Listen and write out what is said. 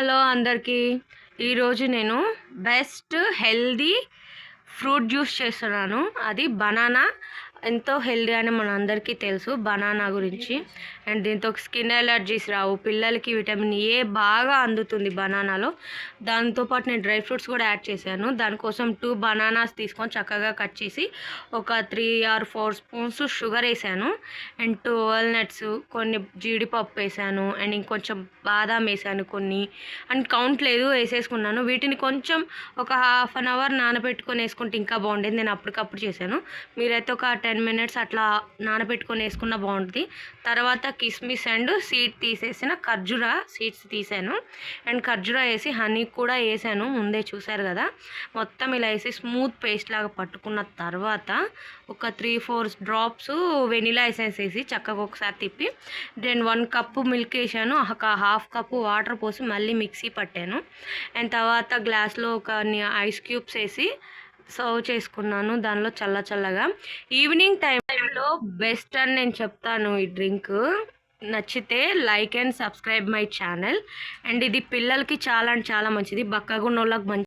Hello అందరికీ. ఈరోజు నేను బెస్ట్ హెల్దీ ఫ్రూట్ జ్యూస్ చేస్తున్నాను. అది బనానా ఎంతో హెల్దీ అని మన అందరికీ తెలుసు బనానా గురించి. అండ్ దీంతో స్కిన్ ఎలర్జీస్ రావు పిల్లలకి విటమిన్ ఏ బాగా అందుతుంది బనానాలో. దాంతోపాటు నేను డ్రై ఫ్రూట్స్ కూడా యాడ్ చేశాను. దానికోసం టూ బనానాస్ తీసుకొని చక్కగా కట్ చేసి ఒక three or four spoons sugar వేసాను. అండ్ టూ వాల్నట్స్ కొన్ని జీడిపప్పు వేసాను. అండ్ ఇంకొంచెం బాదాం వేసాను కొన్ని. అండ్ కౌంట్ లేదు వేసేసుకున్నాను. వీటిని కొంచెం ఒక హాఫ్ అన్ అవర్ నానబెట్టుకొని వేసుకుంటే ఇంకా బాగుండేది. నేను అప్పటికప్పుడు చేశాను. మీరైతే ఒక టెన్ మినిట్స్ అట్లా నానబెట్టుకొని వేసుకున్న బాగుంటుంది. తర్వాత కిస్మిస్ అండ్ సీడ్ తీసేసిన ఖర్జూరా సీడ్స్ తీసాను. అండ్ ఖర్జూరా వేసి హనీ కూడా వేసాను ముందే చూసారు కదా. మొత్తం ఇలా వేసి స్మూత్ పేస్ట్ లాగా పట్టుకున్న తర్వాత ఒక three four drops vanilla essence వేసి చక్కగా ఒకసారి తిప్పి దెన్ వన్ కప్పు మిల్క్ వేసాను. ఒక హాఫ్ కప్పు వాటర్ పోసి మళ్ళీ మిక్సీ పట్టాను. అండ్ తర్వాత గ్లాస్లో ఒక ఐస్ క్యూబ్స్ వేసి సర్వ్ చేసుకున్నాను దానిలో చల్ల చల్లగా. ఈవినింగ్ టైంలో బెస్ట్ అని నేను చెప్తాను ఈ డ్రింక్ నచ్చితే like and subscribe my channel and ఇది పిల్లలకి చాలా అంటే చాలా మంచిది. బక్కగా వాళ్ళకి మంచి